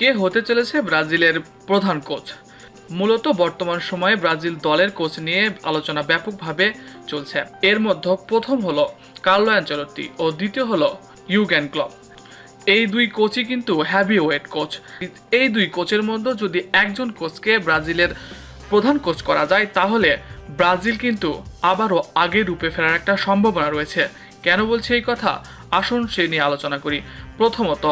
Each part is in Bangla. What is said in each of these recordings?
কে হতে চলেছে ব্রাজিলের প্রধান কোচ? মূলত বর্তমান সময়ে ব্রাজিল দলের কোচ নিয়ে আলোচনা ব্যাপকভাবে চলছে। এর মধ্যে প্রথম হলো কার্লো অ্যাঞ্চলত্তি ও দ্বিতীয় হলো ইউগ্যান ক্লব এই দুই কোচই কিন্তু হ্যাভি ওয়েট কোচ। এই দুই কোচের মধ্যে যদি একজন কোচকে ব্রাজিলের প্রধান কোচ করা যায়, তাহলে ব্রাজিল কিন্তু আবারও আগের রূপে ফেরার একটা সম্ভাবনা রয়েছে। কেন বলছি এই কথা? আসুন সে নিয়ে আলোচনা করি। প্রথমত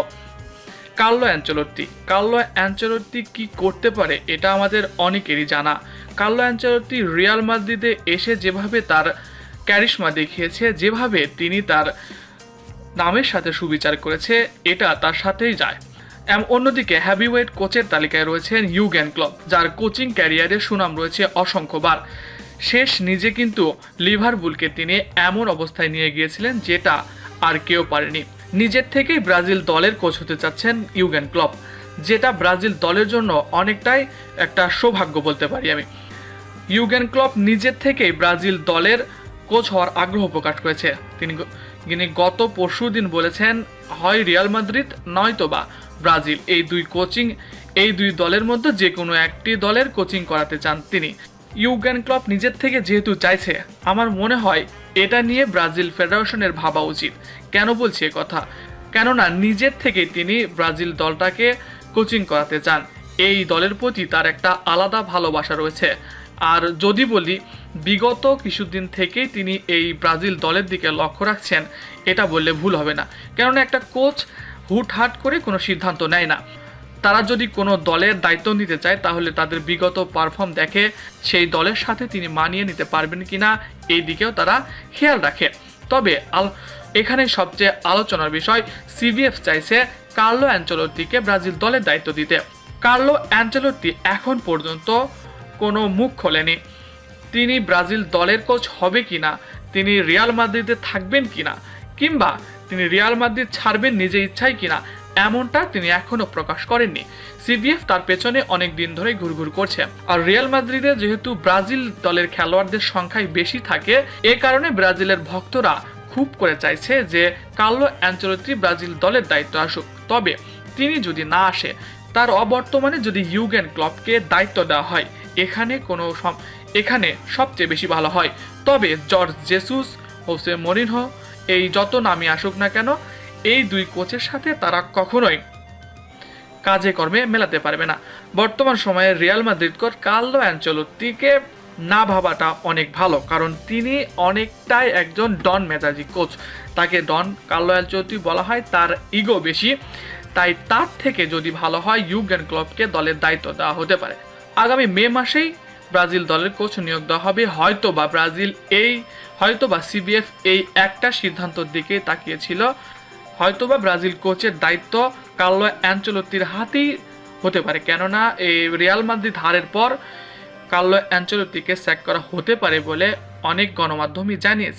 কার্লো অ্যাঞ্চলত্তি। কার্লো অ্যাঞ্চলত্তি কি করতে পারে, এটা আমাদের অনেকেরই জানা। কার্লো অ্যাঞ্চলত্তি রিয়াল মাদ্রিদে এসে যেভাবে তার ক্যারিশমা দেখিয়েছে, যেভাবে তিনি তার নামের সাথে সুবিচার করেছে, এটা তার সাথেই যায়। অন্যদিকে হ্যাভিওয়েট কোচের তালিকায় রয়েছেন ইউগ্যান ক্লব যার কোচিং ক্যারিয়ারে সুনাম রয়েছে অসংখ্যবার। শেষ নিজে কিন্তু লিভারপুলকে তিনি এমন অবস্থায় নিয়ে গিয়েছিলেন, যেটা আর কেউ পারেনি। নিজের থেকেই ব্রাজিল দলের কোচ হতে চাচ্ছেন ইউগেন ক্লব যেটা ব্রাজিল দলের জন্য অনেকটাই একটা সৌভাগ্য বলতে পারি আমি। ইউগেন ক্লপ নিজের থেকেই ব্রাজিল দলের কোচ হওয়ার আগ্রহ প্রকাশ করেছে। তিনি তিনি গত পরশু দিন বলেছেন, হয় রিয়াল মাদ্রিদ, নয়তো বা ব্রাজিল। এই দুই কোচিং, এই দুই দলের মধ্যে যে কোনো একটি দলের কোচিং করাতে চান তিনি। ইউগেন ক্লপ নিজের থেকে যেহেতু চাইছে, আমার মনে হয় এটা নিয়ে ব্রাজিল ফেডারেশনের ভাবা উচিত। কেন বলছি কথা? কেননা নিজের থেকে তিনি ব্রাজিল দলটাকে কোচিং করাতে চান। এই দলের প্রতি তার একটা আলাদা ভালোবাসা রয়েছে। আর যদি বলি, বিগত কিছুদিন থেকেই তিনি এই ব্রাজিল দলের দিকে লক্ষ্য রাখছেন, এটা বললে ভুল হবে না। কেননা একটা কোচ হুটহাট করে কোনো সিদ্ধান্ত নেয় না। তারা যদি কোনো দলের দায়িত্ব নিতে চায়, তাহলে তাদের বিগত পারফর্ম দেখে সেই দলের সাথে তিনি মানিয়ে নিতে পারবেন কিনা, এই দিকেও তারা খেয়াল রাখে। তবে আল, এখানে সবচেয়ে আলোচনার বিষয় সিবিএফ চাইছে কার্লো অ্যাঞ্চলত্তিকে ব্রাজিল দলের দায়িত্ব দিতে। কার্লো অ্যাঞ্চলত্তি এখন পর্যন্ত কোনো মুখ খোলেনি। তিনি ব্রাজিল দলের কোচ হবে কিনা, তিনি রিয়াল মাদ্রিদে থাকবেন কি না কিংবা তিনি রিয়াল মাদ্রিদ ছাড়বেন নিজে ইচ্ছায় কিনা এমনটা তিনি এখনও প্রকাশ করেননি। সিবিএফ তার পেছনে অনেক দিন ধরে ঘুরঘুর করছে। আর রিয়াল মাদ্রিদে যেহেতু ব্রাজিল দলের খেলোয়াড়দের সংখ্যাই বেশি থাকে, এ কারণে ব্রাজিলের ভক্তরা খুব করে চাইছে যে কার্লো অ্যাঞ্চলত্রি ব্রাজিল দলের দায়িত্ব আসুক। তবে তিনি যদি না আসে, তার অবর্তমানে যদি ইউগেন ক্লবকে দায়িত্ব দেওয়া হয়, এখানে কোনো এখানে সবচেয়ে বেশি ভালো হয়। তবে জর্জ জেসুস, হোসে মরিনহো, এই যত নামই আসুক না কেন এই দুই কোচের সাথে তারা কখনোই কাজে কর্মে মেলাতে পারবে না। বর্তমান সময়ে রিয়াল মাদ্রিদকর কার্লো অ্যাঞ্চলত্তিকে না ভাবাটা অনেক ভালো, কারণ তিনি অনেকটাই একজন ডন মেজাজি কোচ। তাকে ডন কার্লো অ্যাঞ্চলত্তি বলা হয় তার ইগো বেশি, তাই তার থেকে যদি ভালো হয় ইউগেন ক্লবকে দলের দায়িত্ব দেওয়া হতে পারে। আগামী মে মাসেই ব্রাজিল দলের কোচ নিয়োগ দেওয়া হবে। হয়তো বা ব্রাজিল এই হয়তো বা সিবিএফ এই একটা সিদ্ধান্তর দিকে তাকিয়েছিল হয়তোবা ব্রাজিল কোচের দায়িত্ব কার্লো অ্যাঞ্চলত্তির হাতেই হতে পারে। কেননা এই রিয়াল মাদ্রিদ হারের পর কার্লো অ্যাঞ্চলত্তিকে স্যাক করা হতে পারে বলে অনেক গণমাধ্যমই জানিয়েছে।